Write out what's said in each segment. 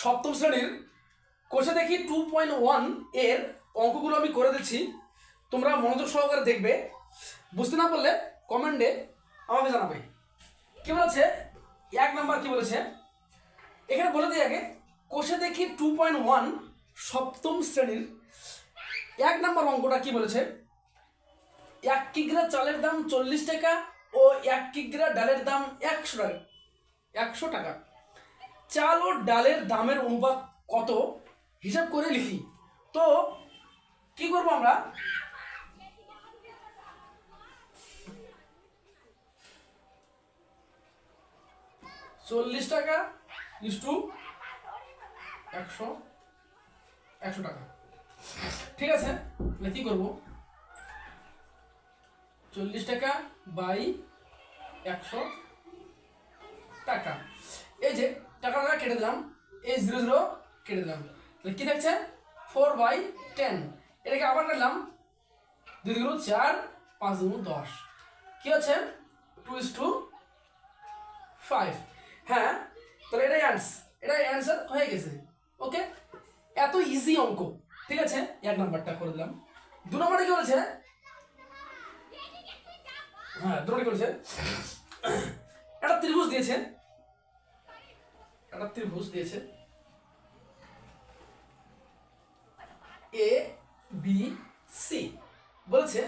সপ্তম শ্রেণির কোষে দেখি টু পয়েন্ট ওয়ানের অঙ্কগুলো আমি করে দিচ্ছি। তোমরা মনোযোগ সহকারে দেখবে। বুঝতে না পারলে কমেন্টে আমাকে জানাবে। কি বলেছে? এক নাম্বার কি বলেছে? এখানে বলে দিই আগে, কোষে দেখি টু পয়েন্ট ওয়ান সপ্তম শ্রেণির এক নাম্বার অঙ্কটা কি বলেছে? এক কিগ্রা চালের দাম চল্লিশ টাকা ও এক কিগ্রা ডালের দাম একশো টাকা। একশো টাকা। চাল ও ডালের দামের অনুপাত কত? হিসাব করে লিখি। তো, কি করব আমরা? চল্লিশ টাকা ইস টু একশো একশো টাকা। ঠিক আছে, তাহলে কি করব? চল্লিশ টাকা বাই একশো টাকা। এই যে টাকাটা কেটে দিলাম। এই জিরো জিরো কেটে দিলাম। তাহলে কি থাকছে? ফোর বাই টেন এটাকে আবার কাটলাম। দুই দুগুণ চার, পাঁচ দুগুণ দশ। কি হচ্ছে? টু ইস টু ফাইভ হ্যাঁ তাহলে এটাই অ্যান্সার এটাই অ্যান্সার হয়ে গেছে। ওকে এত ইজি অঙ্ক। ঠিক আছে? এক নাম্বারটা করে দিলাম। দু নম্বরে কি বলেছে? হ্যাঁ দুটো করেছে একটা ত্রিভুজ দিয়েছে। একটা ত্রিভুজ দিয়েছে। A, B, C. বলেছে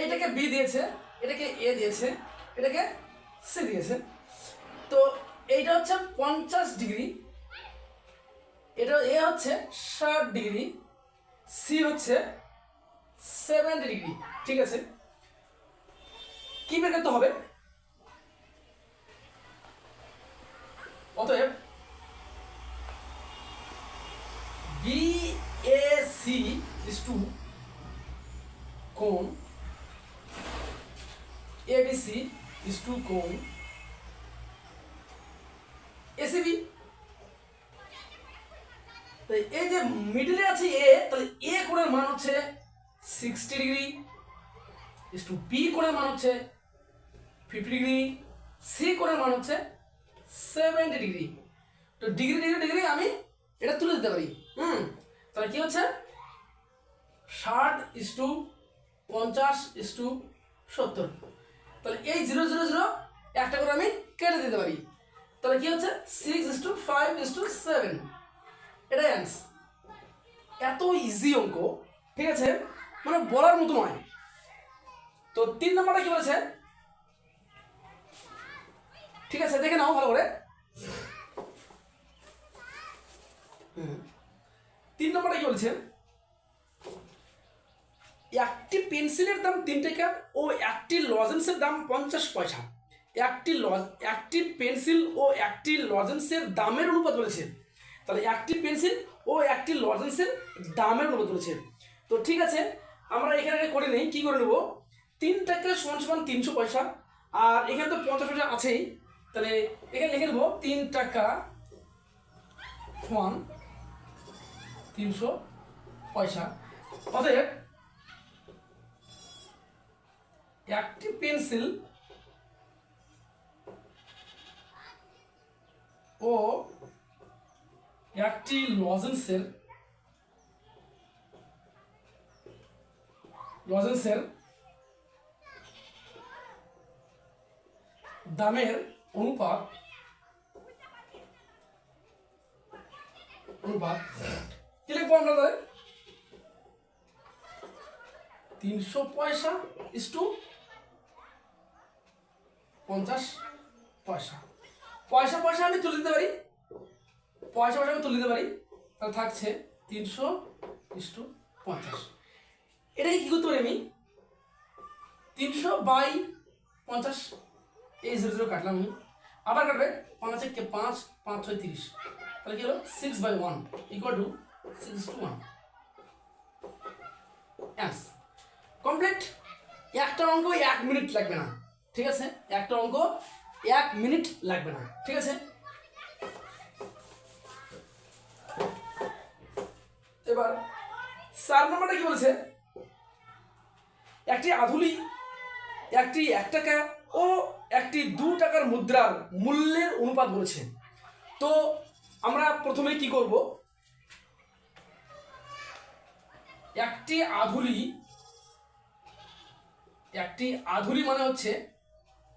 এইটাকে বি দিয়েছে, এটাকে এ দিয়েছে, এটাকে সি দিয়েছে। তো এইটা হচ্ছে পঞ্চাশ ডিগ্রি, এটা এ হচ্ছে ষাট ডিগ্রি, সি হচ্ছে সেভেন্টি ডিগ্রি, ঠিক আছে? কি বের করতে হবে? অতএব B A C is to কোণ A B C is to কোণ এসিবি তো এই যে মিডলে আছে এ তাহলে এ কোণের মান হচ্ছে sixty degree is to B কোণের মান হচ্ছে ফিফটি ডিগ্রি সি কোণের মান হচ্ছে সেভেন্টি ডিগ্রি তো ডিগ্রি ডিগ্রি ডিগ্রি আমি এটা তুলে দিতে পারি। হুম, তাহলে কি হচ্ছে? ষাট ইস টু পঞ্চাশ ইস টু সত্তর। তাহলে এই জিরো জিরো জিরো একটা করে আমি কেটে দিতে পারি। তাহলে কি হচ্ছে? Six is to five is to seven এটাই অ্যান্সার এত ইজি অঙ্ক, ঠিক আছে? মানে বলার মতো নয়। তো তিন নম্বরটা কি বলেছে? ঠিক আছে, দেখে নাও ভালো করে। তিন নম্বরটা কি বলছে? একটি পেন্সিলের দাম তিন টাকা ও একটি লজেন্সের দাম পঞ্চাশ পয়সা। একটি লজ একটি পেন্সিল ও একটি লজেন্সের দামের অনুপাত বলেছে। তাহলে একটি পেন্সিল ও একটি লজেন্সের দামের অনুপাত বলেছে। তো ঠিক আছে, আমরা এখানে করে নেই, কী করে নেব? তিন টাকা সমান সমান তিনশো পয়সা, আর এখানে তো পঞ্চাশ পয়সা আছেই। তাহলে এখানে লিখে নেব তিন টাকা সমান তিনশো পয়সা। অতএব একটি পেন্সিল ও একটি লজেন্সের লজেন্সের দামের অনুপাত অনুপাত কি লিখব আমরা তাহলে? তিনশো পয়সা ইস টু পঞ্চাশ পয়সা। পয়সা পয়সা আমি তুলে দিতে পারি? পয়সা পয়সা আমি তুলে দিতে পারি? তাহলে থাকছে তিনশো ইস টু পঞ্চাশ। এটাকে কী করতে পারি আমি? তিনশো বাই পঞ্চাশ এই জিরো জিরো কাটলাম আমি। আবার কাটবে পাঁচ কে পাঁচ পাঁচ ছয় তিরিশ। তাহলে কি হলো? Six by one equal to six to one complete একটা অঙ্ক এক মিনিট লাগবে না। ঠিক আছে? একটা অঙ্ক এক মিনিট লাগবে না। ঠিক আছে? এবার চার নম্বরটা কি বলছে? একটি আধুলি, একটি এক টাকা ও একটি দু টাকার মুদ্রার মূল্যের অনুপাত বলেছে। তো আমরা প্রথমে কি করব? একটি আধুলি একটি আধুলি মানে হচ্ছে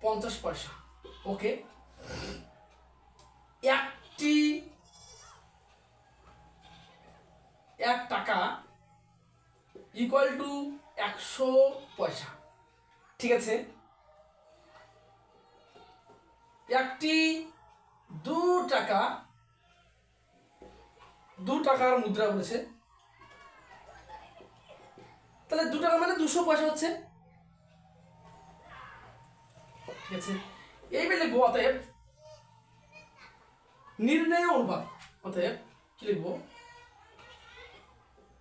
পঞ্চাশ পয়সা। ওকে? একটি, এক টাকা ইকুয়াল টু একশো পয়সা। ঠিক আছে? একটি, দু টাকা, দু টাকার মুদ্রা বলেছে তাহলে দু টাকা মানে দুশো পয়সা হচ্ছে। ঠিক আছে। এইবার লিখব, অতএব নির্ণয় অনুপাত। অতএব কি লিখব?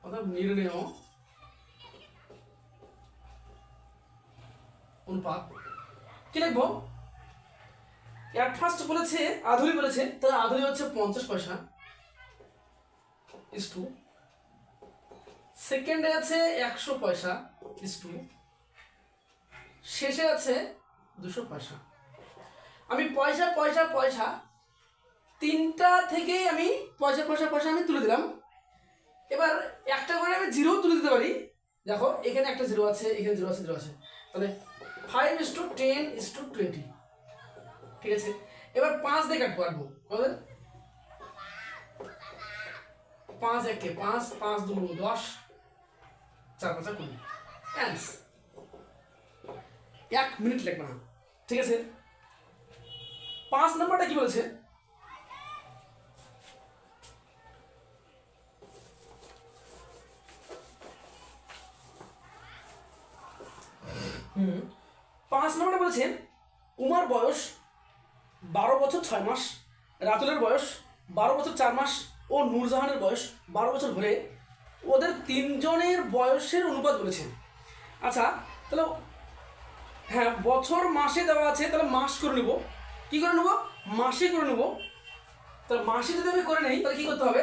অতএব নির্ণয় অনুপাত। কি লিখব? অ্যাট ফার্স্ট বলেছে আধুলি বলেছে তাহলে আধুলি হচ্ছে পঞ্চাশ পয়সা ইস টু সেকেন্ডে আছে একশো পয়সা ইস টু শেষে আছে দুশো পয়সা। আমি পয়সা পয়সা পয়সা, তিনটা থেকেই আমি পয়সা পয়সা পয়সা আমি তুলে দিলাম। এবার একটা করে আমি জিরো তুলে দিতে পারি। দেখো, এখানে একটা জিরো আছে, এখানে জিরো আছে জিরো আছে। তাহলে five is to ten is to twenty ঠিক আছে? এবার পাঁচ দিয়ে কাটবো কাটবো। কত? পাঁচ একে পাঁচ পাঁচ দু দশ, চার পাঁচা কুড়ি। অ্যান্স এক মিনিট লাগবে না, ঠিক আছে? পাঁচ নাম্বারটা কি বলেছে? পাঁচ নম্বরে বলেছেন উমার বয়স বারো বছর ছয় মাস, রাতুলের বয়স বারো বছর চার মাস ও নূরজাহানের বয়স বারো বছর হলে ওদের তিনজনের বয়সের অনুপাত বলেছেন আচ্ছা তাহলে হ্যাঁ বছর মাসে দেওয়া আছে, তাহলে মাস করে নেব। কী করে নেব? মাসে করে নেব। তাহলে মাসে যদি আমি করে নেই, তাহলে কী করতে হবে?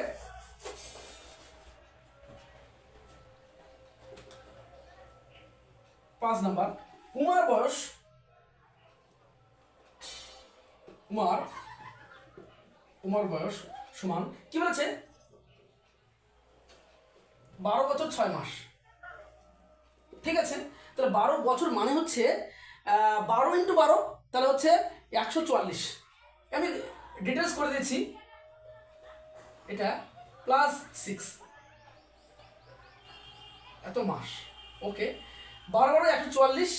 পাঁচ নাম্বার, উমার বয়স উমার উমার বয়স সমান, কি বলেছে? বারো বছর ছয় মাস। ঠিক আছে? তাহলে বারো বছর মানে হচ্ছে বারো ইন্টু বারো, তাহলে হচ্ছে একশো চুয়াল্লিশ। আমি ডিটেলস করে দিচ্ছি এটা প্লাস সিক্স এত মাস। ওকে বারো বারো একশো চুয়াল্লিশ,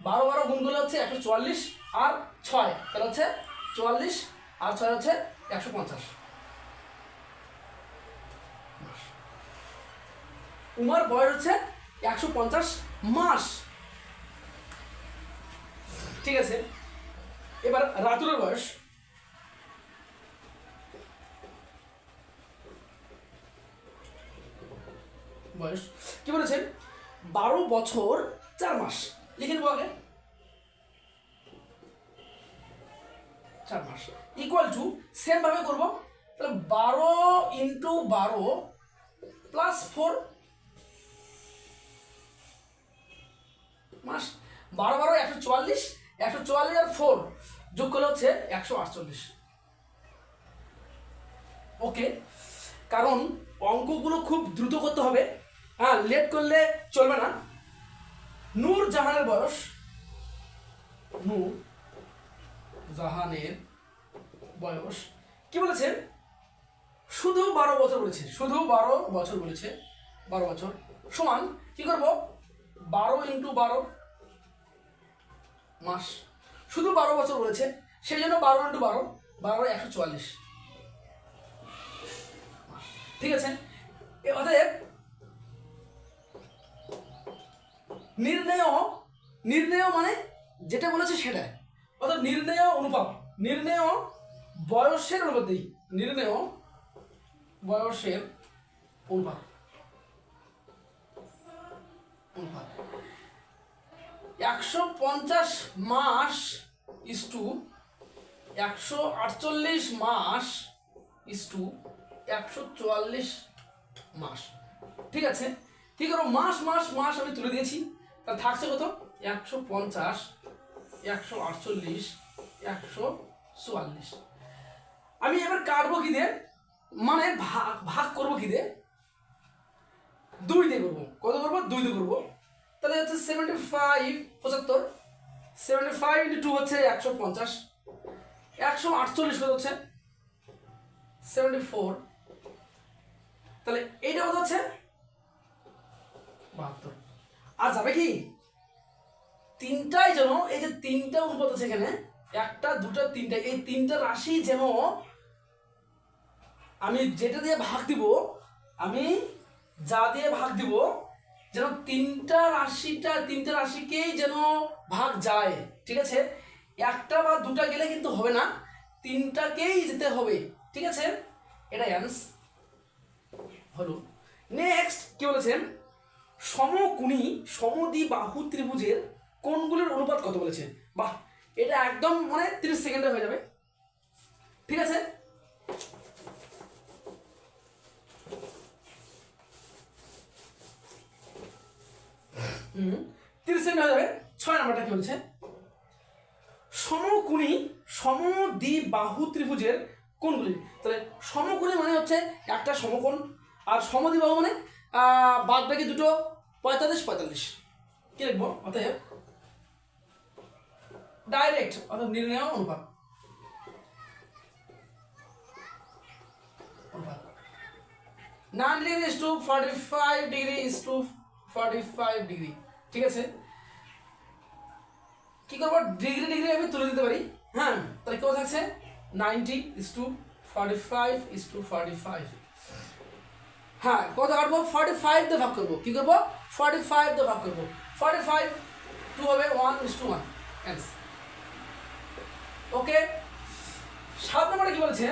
বারো বারো গুণ করলে হচ্ছে একশো চুয়াল্লিশ, আর ছয়, তাহলে হচ্ছে চুয়াল্লিশ, আর ছয় হচ্ছে একশো পঞ্চাশ। উমার বয়স হচ্ছে একশো পঞ্চাশ মাস। ঠিক আছে, এবার রাতুলের বয়স। বয়স, কি বলেছেন বারো বছর চার মাস। লিখে নেব আগে। চার মাস। ইকুয়াল টু সেম ভাবে করব, তাহলে বারো ইন্টু বারো প্লাস ফোর মাস বারো বারো একশো চুয়াল্লিশ একশো চুয়াল্লিশ আর ফোর যোগ করলে হচ্ছে একশো আটচল্লিশ। ওকে কারণ অঙ্কগুলো খুব দ্রুত করতে হবে। হ্যাঁ লেট করলে চলবে না। নূর জাহানের বয়স, নূর জাহানের বয়স। কি বলেছেন শুধু বারো বছর বলেছে। শুধু বারো বছর বলেছে। বারো বছর। সমান, কি করব? বারো ইন্টু বারো মাস। শুধু বারো বছর বলেছে। সেই জন্য বারো ইন্টু বারো বারো একশো চুয়াল্লিশ ঠিক আছে? অতএব নির্ণয় নির্ণয় মানে যেটা বলেছে সেটা অর্থাৎ নির্ণয় অনুপাত। নির্ণয় বয়সের অনুপাত দিই নির্ণয় বয়সের অনুপাত। একশো পঞ্চাশ মাস ইস টু একশো আটচল্লিশ মাস ইস টু একশো চুয়াল্লিশ মাস। ঠিক আছে? ঠিক আছে মাস মাস মাস আমি তুলে দিয়েছি। তাহলে থাকছে কত? একশো পঞ্চাশ একশো আটচল্লিশ, একশো চুয়াল্লিশ। আমি এবার কাটবো কি দিয়ে? মানে ভাগ ভাগ করব কি দিয়ে? দুই দিয়ে করব। কত করব? দুই দিয়ে করব। তাহলে হচ্ছে সেভেন্টি ফাইভ পঁচাত্তর। সেভেন্টি ফাইভ ইন্টু টু হচ্ছে একশো পঞ্চাশ। একশো আটচল্লিশ কত হচ্ছে? সেভেন্টি ফোর তাহলে এইটা কত হচ্ছে? বাহাত্তর। আর যাবে কি? তিনটাই যেন, এই যে তিনটা অনুপাত আছে এখানে, একটা, দুটা, তিনটা, এই তিনটা রাশি যেন আমি যেটা দিয়ে ভাগ দিব, আমি যা দিয়ে ভাগ দিব, যেন তিনটা রাশিটা, তিনটা রাশিকেই যেন ভাগ যায়, ঠিক আছে? একটা বা দুটা গেলে কিন্তু হবে না, তিনটাকেই যেতে হবে, ঠিক আছে? এটা অ্যান্স হলো। নেক্সট কি বলেছেন? সমকুণী বাহু ত্রিভুজের কোণগুলির অনুপাত কত বলেছে? বাহ, এটা একদম মানে তিরিশ সেকেন্ডে হয়ে যাবে। ঠিক আছে? তিরিশ সেকেন্ড হয়ে যাবে। ছয় নাম্বারটা কি বলছে? সমকুণী সমদ্বি বাহু ত্রিভুজের কোণগুলি। তাহলে সমকুণী মানে হচ্ছে একটা সমকোণ, আর সমদ্বিবাহু মানে বাদ বাকি দুটো পঁয়তাল্লিশ পঁয়তাল্লিশ। কি লিখব? অতএব ডাইরেক্ট অর্থাৎ নির্ণয় অনুপাত অনুপাত nine degree is to forty five degree is to forty five degree ঠিক আছে? কি করব? ডিগ্রি ডিগ্রি আমি তুলে দিতে পারি। হ্যাঁ? তাহলে কেউ থাকছে? Ninety is to forty five is to forty five হ্যাঁ কত কাটবো? ফর্টি ফাইভ দিয়ে ভাগ করব। কি করব? ফর্টি ফাইভ দিয়ে ভাগ করব। ফর্টি ফাইভ টু হবে one is to one answer okay? সাত নম্বরে কি বলেছে?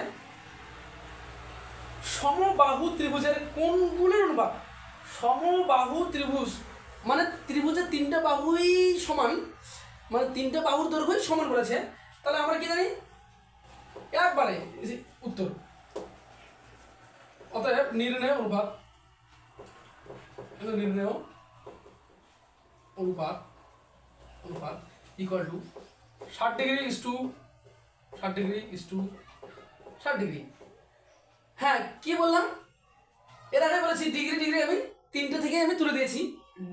সমবাহু ত্রিভুজের কোন কোনগুলির অনুপাত? সমবাহু ত্রিভুজ মানে ত্রিভুজের তিনটা বাহুই সমান মানে তিনটা বাহুর দৈর্ঘ্যই সমান বলেছে। তাহলে আমরা কি জানি? একবারে উত্তর। অতএব নির্ণয় অনুপাত নির্ণয় অনুপাত অনুপাত ইকুয়াল টু ষাট ডিগ্রি ইস টু ষাট ডিগ্রি ইস টু ষাট ডিগ্রি। হ্যাঁ কি বললাম? এর আগে বলেছি, ডিগ্রি ডিগ্রি আমি তিনটে থেকে আমি তুলে দিয়েছি।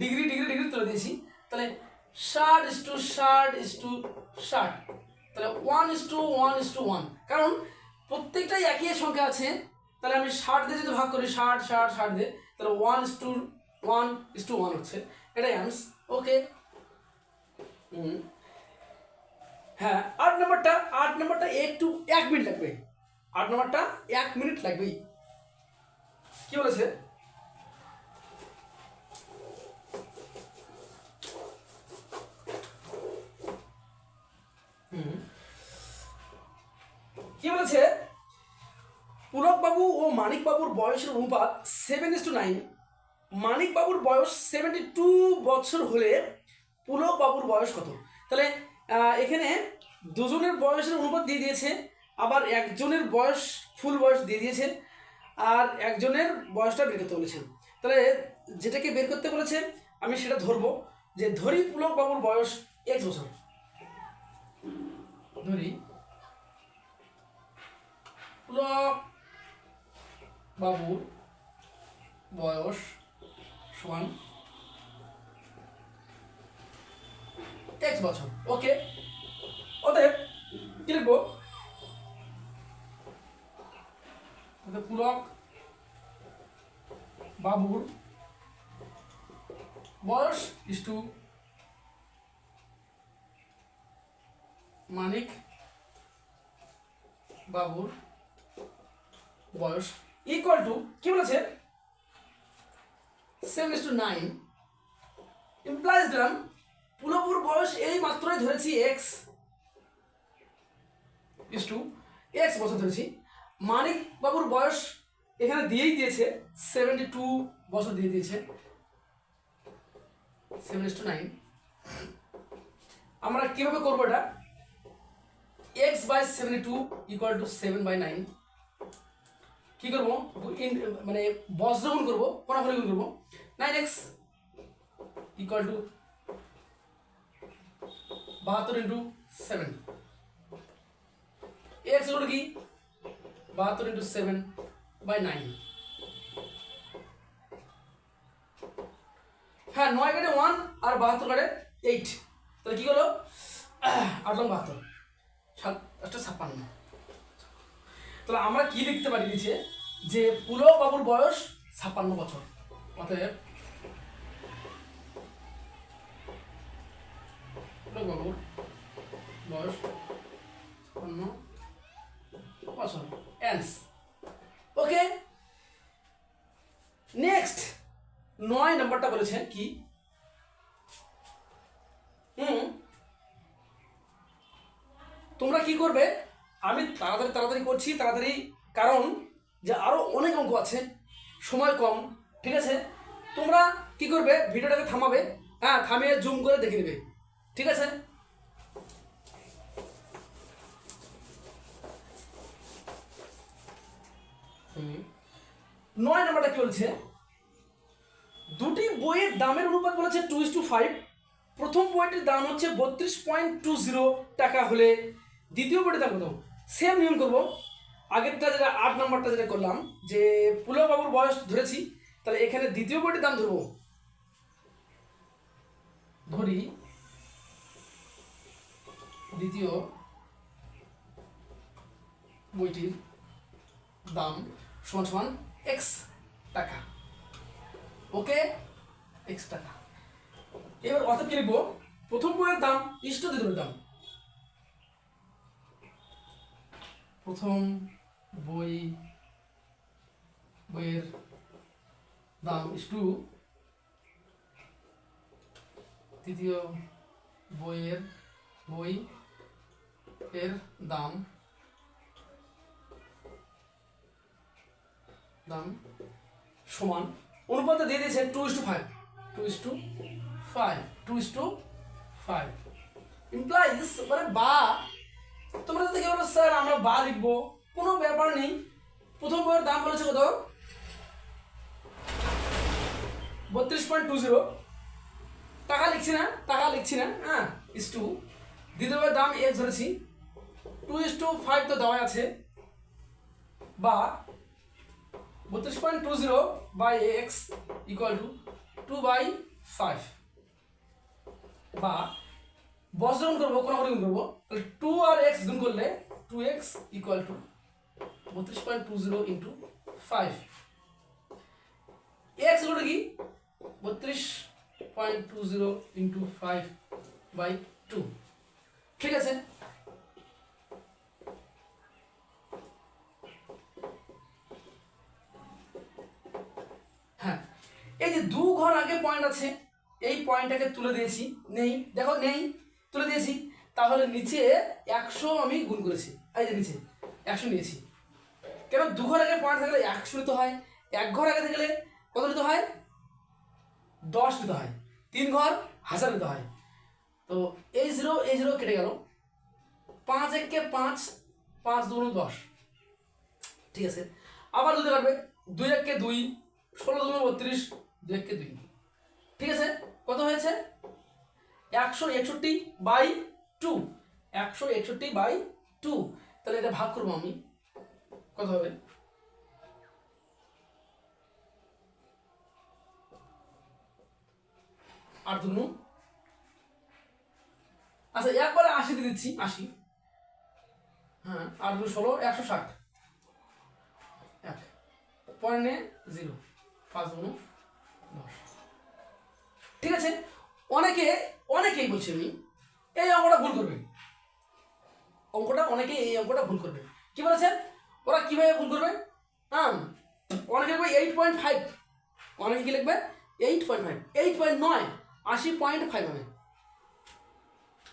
ডিগ্রি ডিগ্রি ডিগ্রি তুলে দিয়েছি। তাহলে ষাট ইস টু ষাট ইস টু ষাট। তাহলে one is to one is to one কারণ প্রত্যেকটাই একই সংখ্যা আছে। তাহলে আমি ষাট দিয়ে যদি ভাগ করি, ষাট ষাট ষাট দিয়ে, তাহলে one is to one is to one হচ্ছে। এটাই আনস ওকে হ্যাঁ নম্বরটা, আট নম্বরটা একটু এক মিনিট লাগবে। আট নম্বরটা এক মিনিট লাগবেই কি বলেছে। কি বলেছে? পুলক বাবু ও মানিক বাবুর বয়সের অনুপাত seven is to nine Manik বাবুর বয়স সেভেন্টি টু বছর হলে পুলক বাবুর বয়স কত? তাহলে এখানে দুজনের বয়সের অনুপাত দিয়ে দিয়েছে, আবার একজনের বয়স, ফুল বয়স দিয়ে দিয়েছে, আর একজনের বয়সটা বের করতে বলেছেন। তাহলে যেটাকে বের করতে বলেছে, আমি সেটা ধরবো যে ধরি পুলক বাবুর বয়স এক বছর। ধরি পুলক বাবুর বয়স সমান এক বছর। ওকে? অতএব, কি লিখব? পুলক বাবুর বয়স ইস টু মানিক বাবুর বয়স ইকুয়াল টু কি বলেছে? Seven is to nine implies দিলাম পুলপুর বয়স এই মাত্রই ধরেছি এক্স ইস টু এক্স বছর ধরেছি। মানিক বাবুর বয়স এখানে দিয়েই দিয়েছে সেভেন্টি টু বছর দিয়ে দিয়েছে। সেভেন টু নাইন আমরা কীভাবে করব এটা? X by seventy two equal to seven by nine কি করব? মানে বজ্র গুণ করব কোনাফলি গুণ করব নাইন এক্স ইকুয়াল টু বাহাত্তর ইন্টু সেভেন এক্স হলো কি? বাহাত্তর ইন্টু সেভেন বাই নাইন হ্যাঁ নয় কাটে ওয়ান আর বাহাত্তর কাটে এইট তাহলে কি হলো? আট লং বাহাত্তর। সাত ছাপ্পান্ন। তাহলে আমরা কি লিখতে পারি নিচে? যে পুলক বাবুর বয়স ছাপ্পান্ন বছর। অতএব পুলক বাবুর বয়স ছাপ্পান্ন বছর অ্যান্স ওকে নেক্সট নয় নাম্বারটা বলেছে কি? হুম? তোমরা কি করবে? আমি তাড়াতাড়ি তাড়াতাড়ি করছি, তাড়াতাড়ি। কারণ যে আরও অনেক অঙ্ক আছে, সময় কম, ঠিক আছে? তোমরা কি করবে? ভিডিওটাকে থামাবে হ্যাঁ থামিয়ে জুম করে দেখে নেবে, ঠিক আছে? নয় নাম্বারটা কি বলছে? দুটি বইয়ের দামের অনুপাত বলেছে টু ইস টু ফাইভ প্রথম বইটির দাম হচ্ছে বত্রিশ পয়েন্ট টু জিরো টাকা হলে দ্বিতীয় বইটির দাম কত? সেম নিয়ম করব। আগেরটা যেটা আট নাম্বারটা যেটা করলাম, যে পুলক বাবুর বয়স ধরেছি, তাহলে এখানে দ্বিতীয় বইটির দাম ধরবো। ধরি। দ্বিতীয় বইটির দাম, সমান সমান এক্স টাকা। ওকে? এক্স টাকা। এবার অর্থাৎ কি লিখব? প্রথম বইয়ের দাম, ইষ্ট দ্বিতীয় দাম। প্রথম বই, বইয়ের দাম ইষ্টু। তৃতীয় বইয়ের বই এর দাম দাম সমান। অনুপাতে দিয়ে দিয়েছে two is to five two is to five two is to five implies মানে বা, তোমরা যদি কেউ স্যার, আমরা বা লিখব। কোনো ব্যাপার নেই। প্রথম বইয়ের দাম বলেছে কত? বত্রিশ পয়েন্ট টু জিরো। টাকা লিখছি না, টাকা লিখছি না হ্যাঁ ইস টু দ্বিতীয় বইয়ের দাম এক্স ধরেছি। টু ইস টু ফাইভ তো দেওয়া আছে। বা বত্রিশ point two zero by x equal to two by five. বা বস গুণ করব, কোনো গুণ করব, তাহলে টু আর এক্স গুণ করলে টু এক্স ইকুয়াল টু বত্রিশ point two zero into five. X হলো কি? বত্রিশ point two zero into five by two. ঠিক আছে? এই যে দু ঘর আগে পয়েন্ট আছে, এই পয়েন্টটাকে তুলে দিয়েছি, নেই, দেখো নেই, তুলে দিয়েছি, তাহলে নিচে একশো আমি গুণ করেছি, এই যে নিচে একশো নিয়েছি। কেন দু ঘর আগে পয়েন্ট থাকলে একশো নিতে হয়, এক ঘর আগে থাকলে কত নিতে হয়? দশ নিতে হয়, তিন ঘর হাজার নিতে হয়। তো এই জিরো এই জিরো কেটে গেল। পাঁচ এককে পাঁচ পাঁচ দুগুণ দশ। ঠিক আছে, আবার দুটো কাটবে, দুই এককে দুই, ষোলো দুগুণ বত্রিশ দুই দুই। ঠিক আছে? কত হয়েছে? একশো একষট্টি বাই টু। একশো একষট্টি বাই টু। তাহলে এটা ভাগ করব আমি। কত হবে? আট দুগুণ আচ্ছা একবারে আশি দিয়ে দিচ্ছি, আশি। হ্যাঁ আট দুগুণ ষোলো, একশো ষাট। এক। পয়েন্টে জিরো। পাঁচ দশ ঠিক আছে? অনেকে, অনেকেই বলছি আমি, এই অঙ্কটা ভুল করবে। অঙ্কটা অনেকে এই অঙ্কটা ভুল করবে। কি বলেছেন ওরা কীভাবে ভুল করবে? হ্যাঁ? অনেকে লিখবে এইট পয়েন্ট ফাইভ অনেকে কি লিখবে? Eight point five eight point নয়, আশি পয়েন্ট ফাইভ হবে।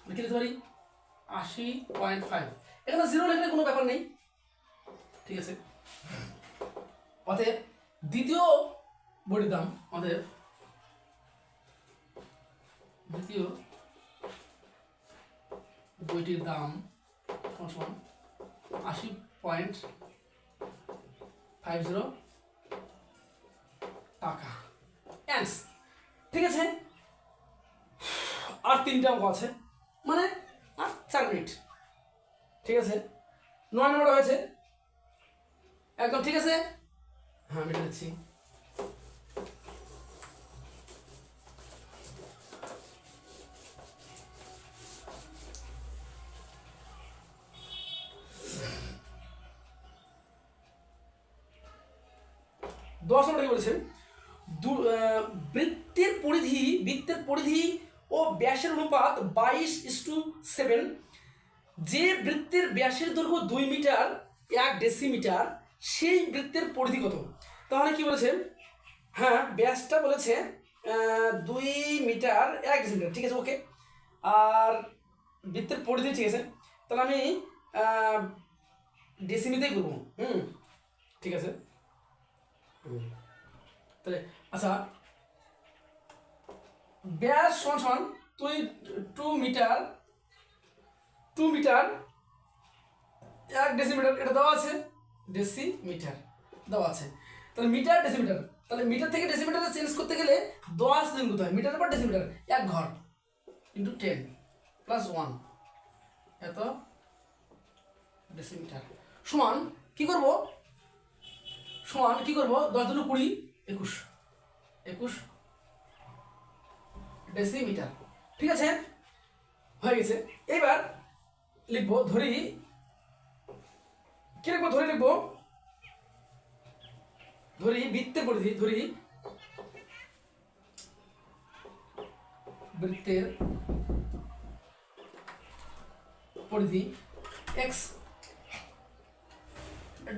লিখে দিতে পারি? আশি পয়েন্ট ফাইভ এখানে জিরো লিখলে কোনো ব্যাপার নেই। ঠিক আছে? অতএব দ্বিতীয় বডির দাম অতএব দ্বিতীয় বইটির দাম সমান আশি পয়েন্ট ফাইভ জিরো টাকা। অ্যান্স ঠিক আছে? আর তিনটা অঙ্ক আছে। মানে আর চার মিনিট। ঠিক আছে? নয় নম্বর হয়েছে। একদম ঠিক আছে? হ্যাঁ মিটে দিচ্ছি। বলেছেন বৃত্তের পরিধি বৃত্তের পরিধি ও ব্যাসের অনুপাত বাইশ ইস টু সেভেন। যে বৃত্তের ব্যাসের দৈর্ঘ্য দুই মিটার, এক ডেসিমিটার, সেই বৃত্তের পরিধি কত? তাহলে কি বলেছে? হ্যাঁ ব্যাসটা বলেছে দুই মিটার, এক ডেসিমিটার, ঠিক আছে ওকে আর বৃত্তের পরিধি ঠিক আছে? তাহলে আমি ডেসিমিতেই করব, হুম, ঠিক আছে? হুম। তাহলে আচ্ছা ব্যাস সমান সমান তুই টু মিটার টু মিটার এক ডেসিমিটার এটা দেওয়া আছে ডেসিমিটার দেওয়া আছে। তাহলে মিটার ডেসিমিটার তাহলে মিটার থেকে ডেসিমিটারে চেঞ্জ করতে গেলে দশ দিন করতে হয়। মিটার পর ডেসিমিটার এক ঘর ইন্টু টেন প্লাস ওয়ান এত ডেসিমিটার সমান, কি করব? সমান, কি করব? দশ দুটো কুড়ি একুশ। একুশ ডেসিমিটার ঠিক আছে? হয়ে গেছে। এবার লিখব, ধরি। কি লিখব? ধরে লিখব। ধরি বৃত্তের পরিধি ধরি। বৃত্তের পরিধি এক্স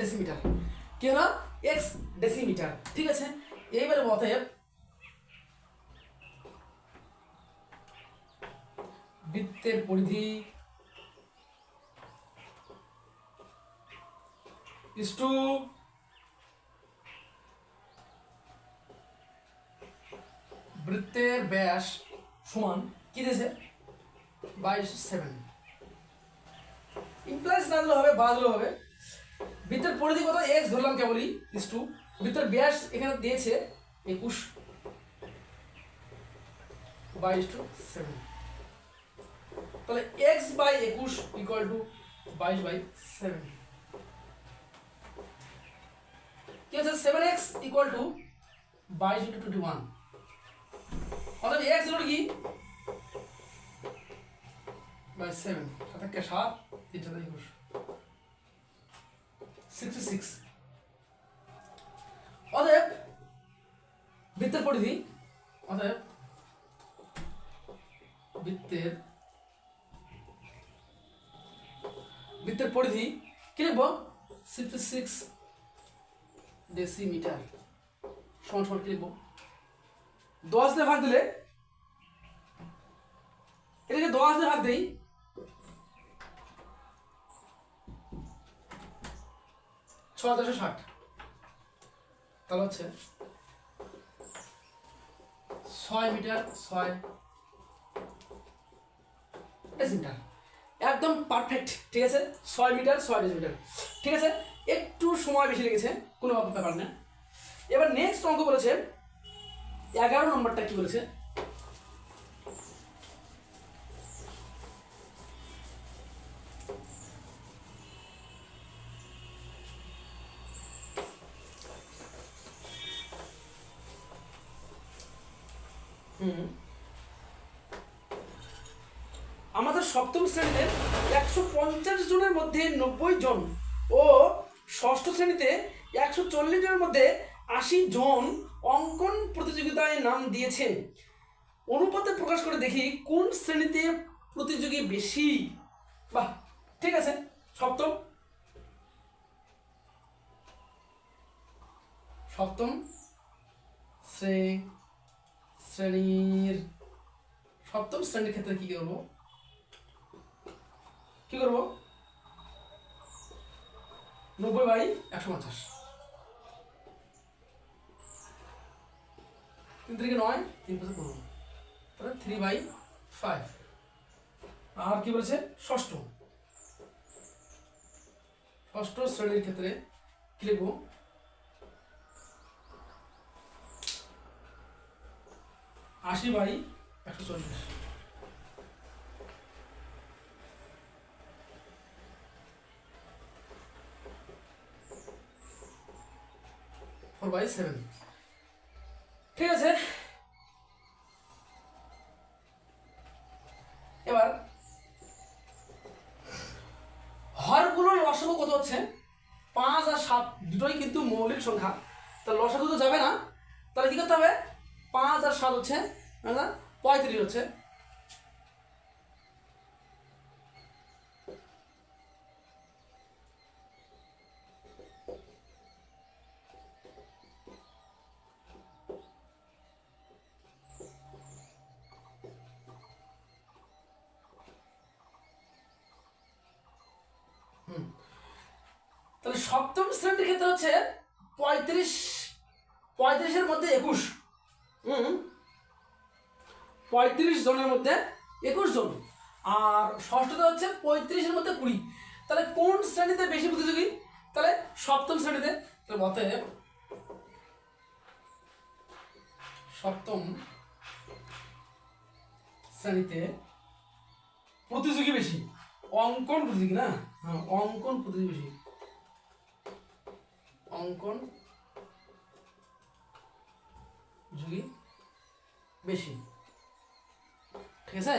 ডেসিমিটার কি হলো? এক্স ডেসিমিটার ঠিক আছে? এইবারে অতএব বৃত্তের পরিধি is বৃত্তের ব্যাস সমান কি দিয়েছে? বাইশ সেভেন ইমপ্লাইজ না দিলেও হবে বা হবে। বৃত্তের পরিধি কত? এক্স ধরলাম কেবলই ইস টু বৃত্তের ব্যাস এখানে দিয়েছে একুশ বাইশ টু সেভেন তাহলে এক্স বাই একুশ ইকুয়াল টু বাইশ বাই সেভেন কি হচ্ছে? সেভেন এক্স ইকুয়াল টু বাইশ ইন্টু টোয়েন্টি ওয়ান অর্থাৎ এক্স কি? বাই সেভেন সাত, তিন সাত একুশ। সিক্সটি সিক্স বৃত্তের পরিধি? অতএব বৃত্তের বৃত্তের পরিধি কি লিখব? সিক্সটি সিক্স ডেসিমিটার সমান সমান কি লিখব? দশ দিয়ে ভাগ দিলে এটাকে দশ দিয়ে ভাগ দেই। ছয় দশে ষাট। তাহলে হচ্ছে ছয় মিটার, ছয়। ডেসিমিটার একদম পারফেক্ট ঠিক আছে? ছয় মিটার, ছয় ডেসিমিটার ঠিক আছে? একটু সময় বেশি লেগেছে, কোনো ব্যাপার না। এবার নেক্সট অঙ্ক বলেছে, এগারো নম্বরটা কি বলেছে? নব্বই জন ও ষষ্ঠ শ্রেণীতে একশো চল্লিশ জনের মধ্যে আশি জন অঙ্কন প্রতিযোগিতায় নাম দিয়েছে। অনুপাতে প্রকাশ করে দেখি কোন শ্রেণীতে প্রতিযোগী বেশি। বাহ, ঠিক আছে, সপ্তম। সপ্তম শ্রে- শ্রেণির, সপ্তম শ্রেণির ক্ষেত্রে কি করব? কি করব? নব্বই বাই একশো পঞ্চাশ। তিন থেকে নয়, তিন পাশে পনেরো। তাহলে থ্রি বাই ফাইভ আর কি বলেছে? ষষ্ঠ। ষষ্ঠ শ্রেণির ক্ষেত্রে কি লিখব? আশি বাই একশো চল্লিশ। By seven. ঠিক আছে? এবার, হরগুলোর লসাগু কত হচ্ছে? পাঁচ আর সাত দুটোই কিন্তু মৌলিক সংখ্যা। তাহলে লসাগু তো যাবে না। তাহলে কি করতে হবে? পাঁচ আর সাত হচ্ছে না পঁয়ত্রিশ হচ্ছে। হচ্ছে পঁয়ত্রিশ, পঁয়ত্রিশের মধ্যে একুশ। হুম। পঁয়ত্রিশ জনের মধ্যে একুশ জন। আর ষষ্ঠটা হচ্ছে পঁয়ত্রিশের মধ্যে কুড়ি। তাহলে কোন শ্রেণীতে বেশি প্রতিযোগী তাহলে সপ্তম শ্রেণীতে। তাহলে অতএব সপ্তম শ্রেণীতে প্রতিযোগী বেশি। অঙ্কন প্রতিযোগী না? হ্যাঁ অঙ্কন প্রতিযোগী বেশি। অঙ্কন যুগী বেশি। ঠিক আছে?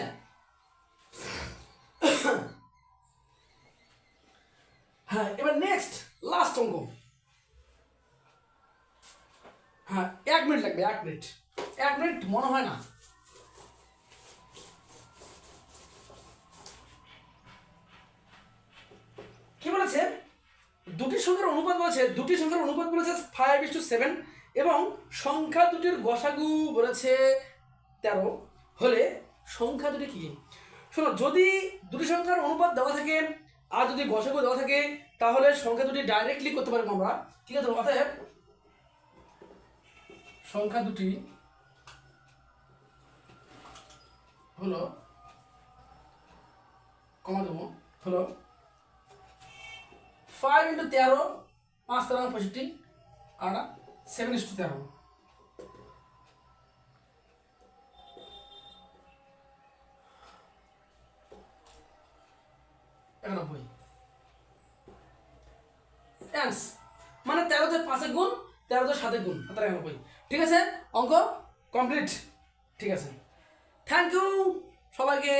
হ্যাঁ এবার নেক্সট লাস্ট অঙ্ক। হ্যাঁ এক মিনিট লাগবে, এক মিনিট এক মিনিট মনে হয় না। কি বলেছে? দুটি সংখ্যার অনুপাত বলেছে, দুটি সংখ্যার অনুপাত বলেছে ফাইভ ইস টু সেভেন এবং সংখ্যা দুটির গসাগু বলেছে তেরো। হলে সংখ্যা দুটি কি? শোনো, যদি দুটি সংখ্যার অনুপাত দেওয়া থাকে আর যদি গসাগু দেওয়া থাকে, তাহলে সংখ্যা দুটি ডাইরেক্টলি করতে পারব আমরা। ঠিক আছে, অতএব সংখ্যা দুটি হলো, কমা দেবো, হলো ফাইভ ইন্টু তেরো পাঁচ তেরো পঁয়ষট্টি আর সেভেন ইস টু তেরো একানব্বই। মানে তেরোতে পাঁচে গুণ তেরোতে সাতে গুণ তার একানব্বই। ঠিক আছে? অঙ্ক কমপ্লিট ঠিক আছে। থ্যাংক ইউ সবাইকে।